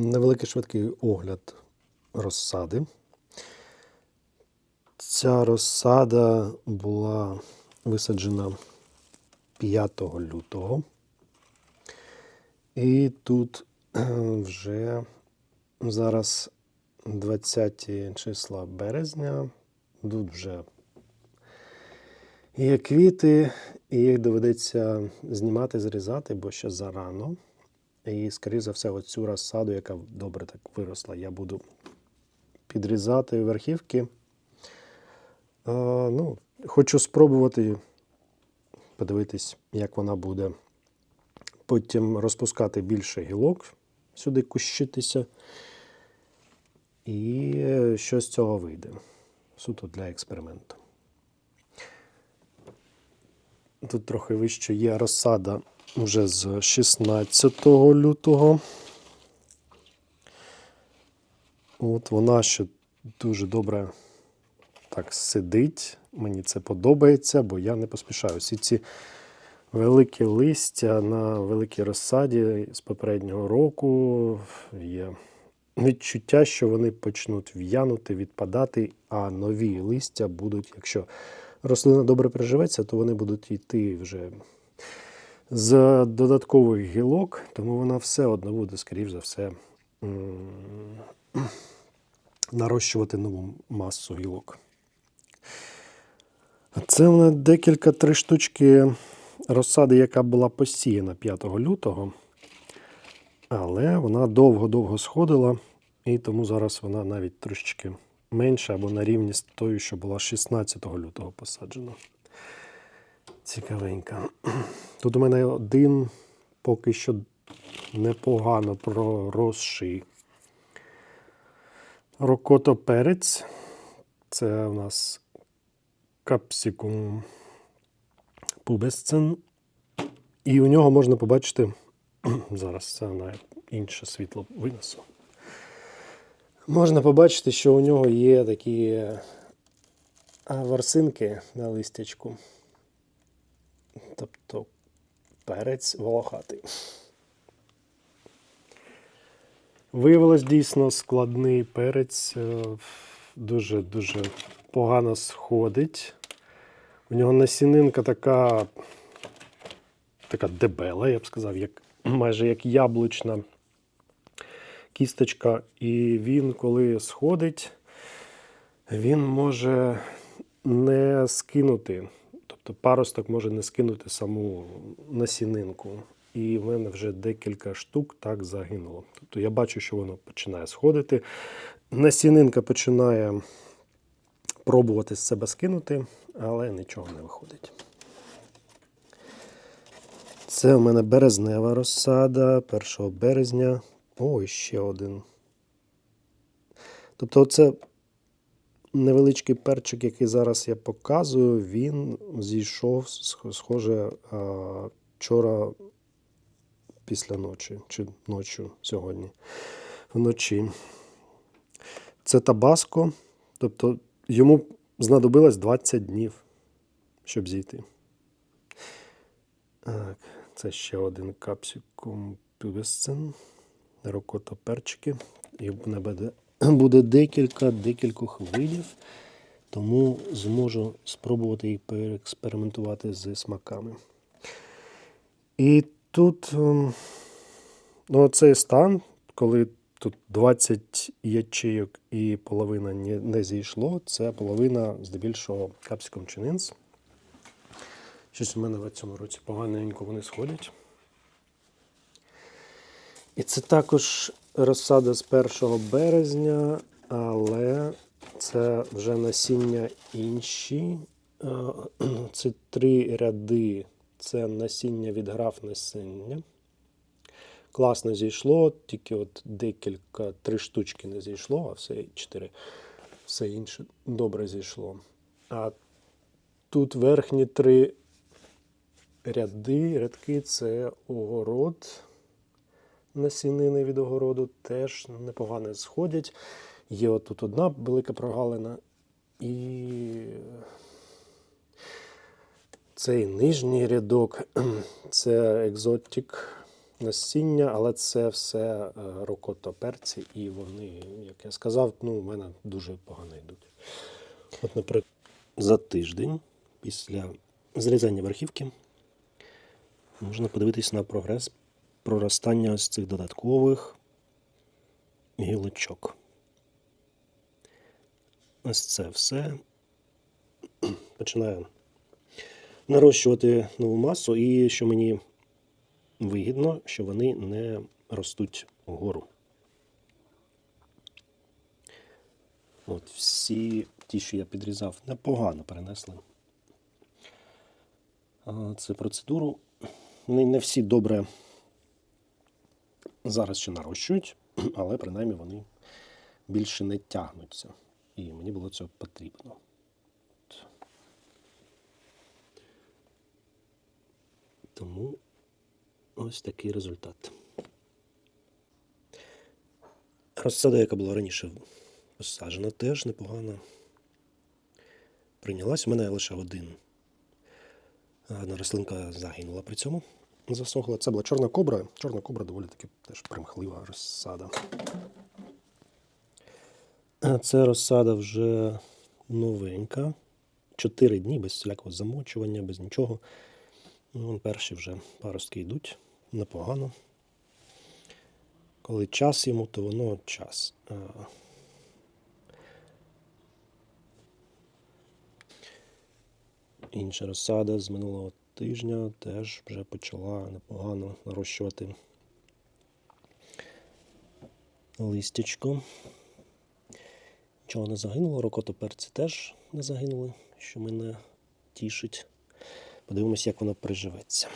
Невеликий швидкий огляд розсади. Ця розсада була висаджена 5 лютого. І тут е, вже зараз 20 числа березня. Тут вже є квіти, і їх доведеться знімати, зрізати, бо ще зарано. І, скоріше за все, оцю розсаду, яка добре так виросла, я буду підрізати верхівки. А, ну, хочу спробувати подивитись, як вона буде. Потім розпускати більше гілок, сюди кущитися. І що з цього вийде? Суто для експерименту. Тут трохи вище є розсада вже з 16 лютого. От вона ще дуже добре так сидить. Мені це подобається, бо я не поспішаю. Всі ці великі листя на великій розсаді з попереднього року є відчуття, що вони почнуть в'янути, відпадати, а нові листя будуть, якщо рослина добре приживеться, то вони будуть йти вже з додаткових гілок, тому вона все одно буде, скоріш за все, нарощувати нову масу гілок. Це в мене декілька три штучки розсади, яка була посіяна 5 лютого, але вона довго-довго сходила, і тому зараз вона навіть трошечки менша або на рівні з тою, що була 16 лютого посаджена. Цікавенька. Тут у мене один поки що непогано проросший рокотоперець. Це у нас капсикум пубесцен. І у нього можна побачити, зараз це на інше світло винесу. Можна побачити, що у нього є такі а, ворсинки на листячку. Тобто перець волохатий. Виявилось дійсно складний перець, дуже-дуже погано сходить. У нього насінинка така, така дебела, я б сказав, як, майже як яблучна кісточка. І він, коли сходить, він може не скинути. Тобто паросток може не скинути саму насінинку. І в мене вже декілька штук так загинуло. Тобто я бачу, що воно починає сходити. Насінинка починає пробувати з себе скинути, але нічого не виходить. Це у мене березнева розсада 1 березня. Ой, ще один. Тобто, це невеличкий перчик, який зараз я показую, він зійшов, схоже, вчора після ночі, чи ночі сьогодні вночі. Це табаско, тобто йому знадобилось 20 днів, щоб зійти. Так, це ще один капсикум пюбесцен, рокотоперчики. І в мене буде, буде декілька, декількох видів, тому зможу спробувати їх переекспериментувати з смаками. І тут ем, ну, цей стан, коли тут 20 ячейок і половина не зійшло, це половина здебільшого капсиком чининс. Щось у мене в цьому році поганенько вони сходять. І це також розсада з 1 березня, але це вже насіння інші. Е, Це три ряди. Це насіння від граф насіння. Класно зійшло, тільки от декілька, три штучки не зійшло, а все чотири. Все інше добре зійшло. А тут верхні три ряди, рядки це огород. Насінини від огороду теж непогано сходять. Є отут одна велика прогалина. І цей нижній рядок це екзотик насіння, але це все е, рокото перці, і вони, як я сказав, ну, у мене дуже погано йдуть. От, наприклад, за тиждень після зрізання верхівки можна подивитись на прогрес проростання ось цих додаткових гілочок. Ось це все починає нарощувати нову масу, і що мені вигідно, що вони не ростуть вгору. От всі ті, що я підрізав, непогано перенесли цю процедуру. Не всі добре зараз ще нарощують, але принаймні вони більше не тягнуться. І мені було цього потрібно. Тому ось такий результат. Розсада, яка була раніше посаджена, теж непогано прийнялась. У мене лише один. Одна рослинка загинула при цьому. Засохла. Це була чорна кобра. Чорна кобра доволі таки теж примхлива розсада. Це розсада вже новенька. Чотири дні без всілякого замочування, без нічого. Ну, перші вже паростки йдуть непогано. Коли час йому, то воно час. Інша розсада з минулого тижня теж вже почала непогано нарощувати листячко. Нічого не загинуло, рокотоперці теж не загинули, що мене тішить. Подивимось, як воно приживеться.